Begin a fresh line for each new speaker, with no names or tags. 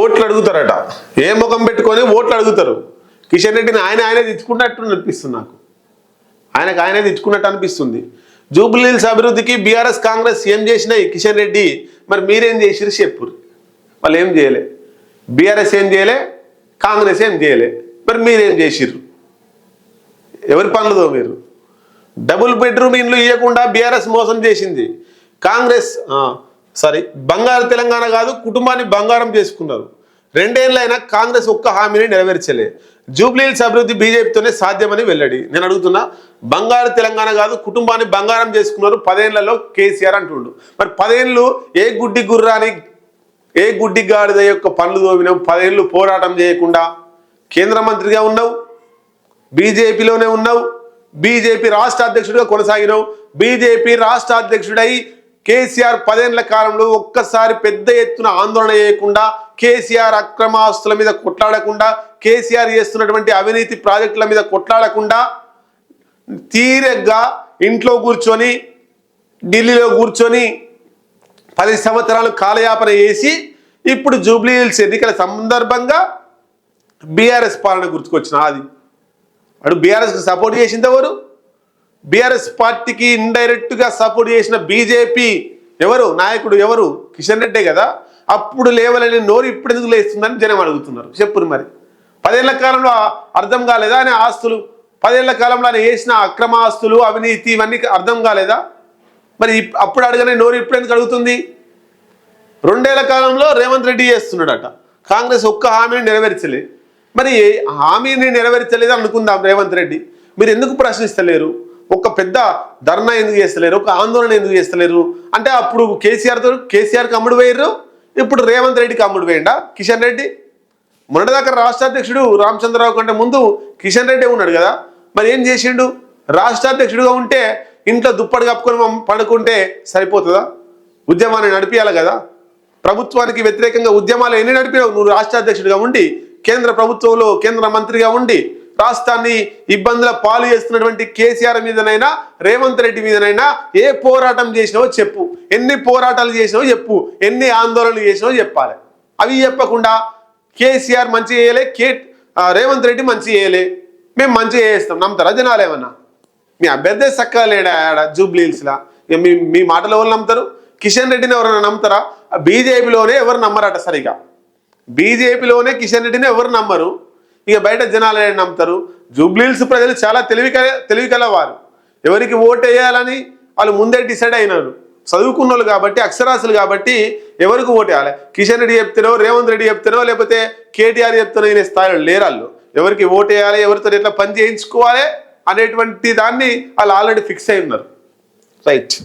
ఓట్లు అడుగుతారట. ఏ ముఖం పెట్టుకొని ఓట్లు అడుగుతారు? కిషన్ రెడ్డిని ఆయన ఆయనే తెచ్చుకున్నట్టు అనిపిస్తుంది నాకు. ఆయనకు ఆయనే తెచ్చుకున్నట్టు అనిపిస్తుంది. జూబ్లీహిల్స్ అభివృద్ధికి బీఆర్ఎస్ కాంగ్రెస్ ఏం చేసినాయి కిషన్ రెడ్డి మరి మీరేం చేసిరు చెప్పురు వాళ్ళు ఏం చేయలే. బీఆర్ఎస్ ఏం చేయలే కాంగ్రెస్ ఏం చేయలే. మరి మీరేం చేసిర్రు? ఎవరి పనులదో మీరు డబుల్ బెడ్రూమ్ ఇండ్లు ఇవ్వకుండా బీఆర్ఎస్ మోసం చేసింది. కాంగ్రెస్ సారీ బంగారు తెలంగాణ కాదు కుటుంబాన్ని బంగారం చేసుకున్నారు. రెండేళ్ళైనా కాంగ్రెస్ ఒక్క హామీని నెరవేర్చలే. జూబ్లీహిల్స్ అభివృద్ధి బీజేపీతోనే సాధ్యమని వెల్లడి. నేను అడుగుతున్నా బంగారు తెలంగాణ కాదు కుటుంబాన్ని బంగారం చేసుకున్నారు పదేళ్ళలో కేసీఆర్ అంటుండు. మరి పదేళ్ళు ఏ గుడ్డి గుర్రాని ఏ గుడ్డి గాడిద యొక్క పనులు తోమినావు పదేళ్ళు పోరాటం చేయకుండా కేంద్ర మంత్రిగా ఉన్నావు బీజేపీలోనే ఉన్నావు బీజేపీ రాష్ట్ర అధ్యక్షుడిగా కొనసాగినావు బీజేపీ రాష్ట్ర అధ్యక్షుడై కేసీఆర్ పదేళ్ళ కాలంలో ఒక్కసారి పెద్ద ఎత్తున ఆందోళన చేయకుండా కేసీఆర్ అక్రమాస్తుల మీద కొట్లాడకుండా కేసీఆర్ చేస్తున్నటువంటి అవినీతి ప్రాజెక్టుల మీద కొట్లాడకుండా తీరగ్గా ఇంట్లో కూర్చొని ఢిల్లీలో కూర్చొని పది సంవత్సరాలు కాలయాపన చేసి ఇప్పుడు జూబ్లీ హిల్స్ ఎన్నికల సందర్భంగా బీఆర్ఎస్ పాలన గుర్తుకొచ్చిన అది వాడు బీఆర్ఎస్కి సపోర్ట్ చేసింది ఎవరు? బీఆర్ఎస్ పార్టీకి ఇండైరెక్ట్గా సపోర్ట్ చేసిన బీజేపీ ఎవరు? నాయకుడు ఎవరు? కిషన్ రెడ్డే కదా. అప్పుడు లేవలేని నోరు ఇప్పుడు ఎందుకు లేస్తుందని జనం అడుగుతున్నారు. చెప్పురు మరి. పదేళ్ళ కాలంలో అర్థం కాలేదా అనే ఆస్తులు? పదేళ్ళ కాలంలో ఆయన వేసిన అక్రమ ఆస్తులు అవినీతి ఇవన్నీ అర్థం కాలేదా? మరి ఇప్- అప్పుడు అడగనే నోరు ఇప్పుడు ఎందుకు అడుగుతుంది? రెండేళ్ళ కాలంలో రేవంత్ రెడ్డి చేస్తున్నాడట. కాంగ్రెస్ ఒక్క హామీని నెరవేర్చలే. మరి హామీని నెరవేర్చలేదు అనుకుందాం రేవంత్ రెడ్డి. మీరు ఎందుకు ప్రశ్నిస్తలేరు? ఒక పెద్ద ధర్నా ఎందుకు చేస్తలేరు? ఒక ఆందోళన ఎందుకు చేస్తలేరు? అంటే అప్పుడు కేసీఆర్తో కేసీఆర్కి అమ్ముడు వేయరు ఇప్పుడు రేవంత్ రెడ్డికి అమ్ముడు వేయండా కిషన్ రెడ్డి. మొన్నటిదాకా రాష్ట్రాధ్యక్షుడు రామచంద్రరావు కంటే ముందు కిషన్ రెడ్డి ఉన్నాడు కదా. మరి ఏం చేసిండు? రాష్ట్రాధ్యక్షుడుగా ఉంటే ఇంట్లో దుప్పటి కప్పుకొని పడుకుంటే సరిపోతుందా? ఉద్యమాన్ని నడిపించాలి కదా. ప్రభుత్వానికి వ్యతిరేకంగా ఉద్యమాలు ఎన్ని నడిపినావు? నువ్వు రాష్ట్రాధ్యక్షుడిగా ఉండి కేంద్ర ప్రభుత్వంలో కేంద్ర మంత్రిగా ఉండి రాష్ట్రాన్ని ఇబ్బందుల పాలు చేస్తున్నటువంటి కేసీఆర్ మీదనైనా రేవంత్ రెడ్డి మీదనైనా ఏ పోరాటం చేసినావో చెప్పు. ఎన్ని పోరాటాలు చేసినావో చెప్పు. ఎన్ని ఆందోళనలు చేసినావో చెప్పాలి. అవి చెప్పకుండా కేసీఆర్ మంచి చేయలే కే రేవంత్ రెడ్డి మంచి చేయలే. మేము మంచి చేస్తాం. నమ్ముతారా జనాలు ఏమన్నా? మీ అభ్యర్థి చక్కగా లేడా ఆడ జూబ్లీహిల్స్లా మీ మీ మాటలు ఎవరు నమ్ముతారు? కిషన్ రెడ్డిని ఎవరైనా నమ్ముతారా? బీజేపీలోనే ఎవరు నమ్మరట సరిగా? బీజేపీలోనే కిషన్ రెడ్డిని ఎవరు నమ్మరు? ఇక బయట జనాలు ఏం నమ్ముతారు? జూబ్లీల్స్ ప్రజలు చాలా తెలివి తెలివి వారు ఎవరికి ఓటు వేయాలని వాళ్ళు ముందే డిసైడ్ అయినారు. చదువుకున్న వాళ్ళు కాబట్టి అక్షరాస్యులు కాబట్టి ఎవరికి ఓటు వేయాలి? కిషన్ రెడ్డి చెప్తారో రేవంత్ రెడ్డి చెప్తారో లేకపోతే కేటీఆర్ చెప్తారో అనే స్థాయిలో లేరు వాళ్ళు. ఎవరికి ఓటు వేయాలి ఎవరితో ఎట్లా పని చేయించుకోవాలి అనేటువంటి దాన్ని వాళ్ళు ఆల్రెడీ ఫిక్స్ అయి ఉన్నారు. రైట్